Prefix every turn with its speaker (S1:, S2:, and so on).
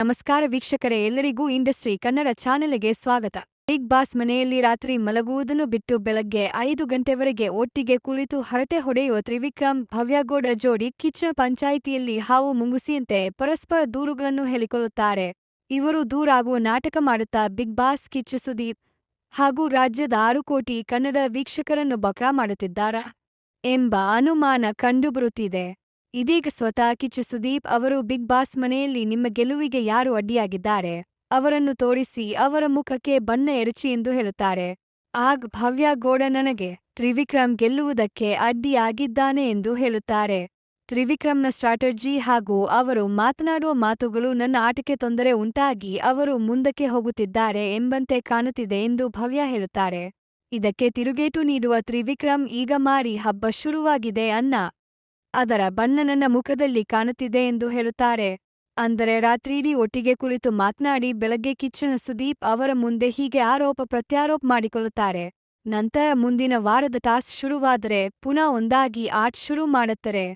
S1: ನಮಸ್ಕಾರ ವೀಕ್ಷಕರೇ, ಎಲ್ಲರಿಗೂ ಇಂಡಸ್ಟ್ರಿ ಕನ್ನಡ ಚಾನೆಲ್ಗೆ ಸ್ವಾಗತ. ಬಿಗ್ ಬಾಸ್ ಮನೆಯಲ್ಲಿ ರಾತ್ರಿ ಮಲಗುವುದನ್ನು ಬಿಟ್ಟು ಬೆಳಗ್ಗೆ ಐದು ಗಂಟೆವರೆಗೆ ಒಟ್ಟಿಗೆ ಕುಳಿತು ಹರಟೆ ಹೊಡೆಯುವ ತ್ರಿವಿಕ್ರಮ್, ಭವ್ಯಗೌಡ ಜೋಡಿ ಕಿಚ್ಚ ಪಂಚಾಯಿತಿಯಲ್ಲಿ ಹಾವು ಮುಂಗುಸಿಯಂತೆ ಪರಸ್ಪರ ದೂರುಗಳನ್ನು ಹೇಳಿಕೊಳ್ಳುತ್ತಾರೆ. ಇವರು ದೂರಾಗುವ ನಾಟಕ ಮಾಡುತ್ತಾ ಬಿಗ್ ಬಾಸ್ ಕಿಚ್ಚ ಸುದೀಪ್ ಹಾಗೂ ರಾಜ್ಯದ ಆರು ಕೋಟಿ ಕನ್ನಡ ವೀಕ್ಷಕರನ್ನು ಬಕ್ರಾ ಮಾಡುತ್ತಿದ್ದಾರಾ? ಎಂಬ ಅನುಮಾನ ಕಂಡುಬರುತ್ತಿದೆ. ಇದೀಗ ಸ್ವತಃ ಕಿಚ್ಚ ಸುದೀಪ್ ಅವರು ಬಿಗ್ ಬಾಸ್ ಮನೆಯಲ್ಲಿ ನಿಮ್ಮ ಗೆಲುವಿಗೆ ಯಾರು ಅಡ್ಡಿಯಾಗಿದ್ದಾರೆ? ಅವರನ್ನು ತೋರಿಸಿ ಅವರ ಮುಖಕ್ಕೆ ಬಣ್ಣ ಎರಚಿ ಎಂದು ಹೇಳುತ್ತಾರೆ. ಆಗ್ ಭವ್ಯ ಗೌಡ ನನಗೆ ತ್ರಿವಿಕ್ರಮ್ ಗೆಲ್ಲುವುದಕ್ಕೆ ಅಡ್ಡಿಯಾಗಿದ್ದಾನೆ ಎಂದು ಹೇಳುತ್ತಾರೆ. ತ್ರಿವಿಕ್ರಮ್ನ ಸ್ಟ್ರಾಟರ್ಜಿ ಹಾಗೂ ಅವರು ಮಾತನಾಡುವ ಮಾತುಗಳು ನನ್ನ ಆಟಕ್ಕೆ ತೊಂದರೆ ಉಂಟಾಗಿ ಅವರು ಮುಂದಕ್ಕೆ ಹೋಗುತ್ತಿದ್ದಾರೆ ಎಂಬಂತೆ ಕಾಣುತ್ತಿದೆ ಎಂದು ಭವ್ಯ ಹೇಳುತ್ತಾರೆ. ಇದಕ್ಕೆ ತಿರುಗೇಟು ನೀಡುವ ತ್ರಿವಿಕ್ರಮ್ ಈಗ ಮಾರಿ ಹಬ್ಬ ಶುರುವಾಗಿದೆ ಅನ್ನ ಅದರ ಬಣ್ಣ ನನ್ನ ಮುಖದಲ್ಲಿ ಕಾಣುತ್ತಿದೆ ಎಂದು ಹೇಳುತ್ತಾರೆ. ಅಂದರೆ ರಾತ್ರಿಯಿಡೀ ಒಟ್ಟಿಗೆ ಕುಳಿತು ಮಾತನಾಡಿ ಬೆಳಗ್ಗೆ ಕಿಚ್ಚನ ಸುದೀಪ್ ಅವರ ಮುಂದೆ ಹೀಗೆ ಆರೋಪ ಪ್ರತ್ಯಾರೋಪ ಮಾಡಿಕೊಳ್ಳುತ್ತಾರೆ. ನಂತರ ಮುಂದಿನ ವಾರದ ಟಾಸ್ಕ್ ಶುರುವಾದರೆ ಪುನಃ ಒಂದಾಗಿ ಆಟ ಶುರು ಮಾಡುತ್ತಾರೆ.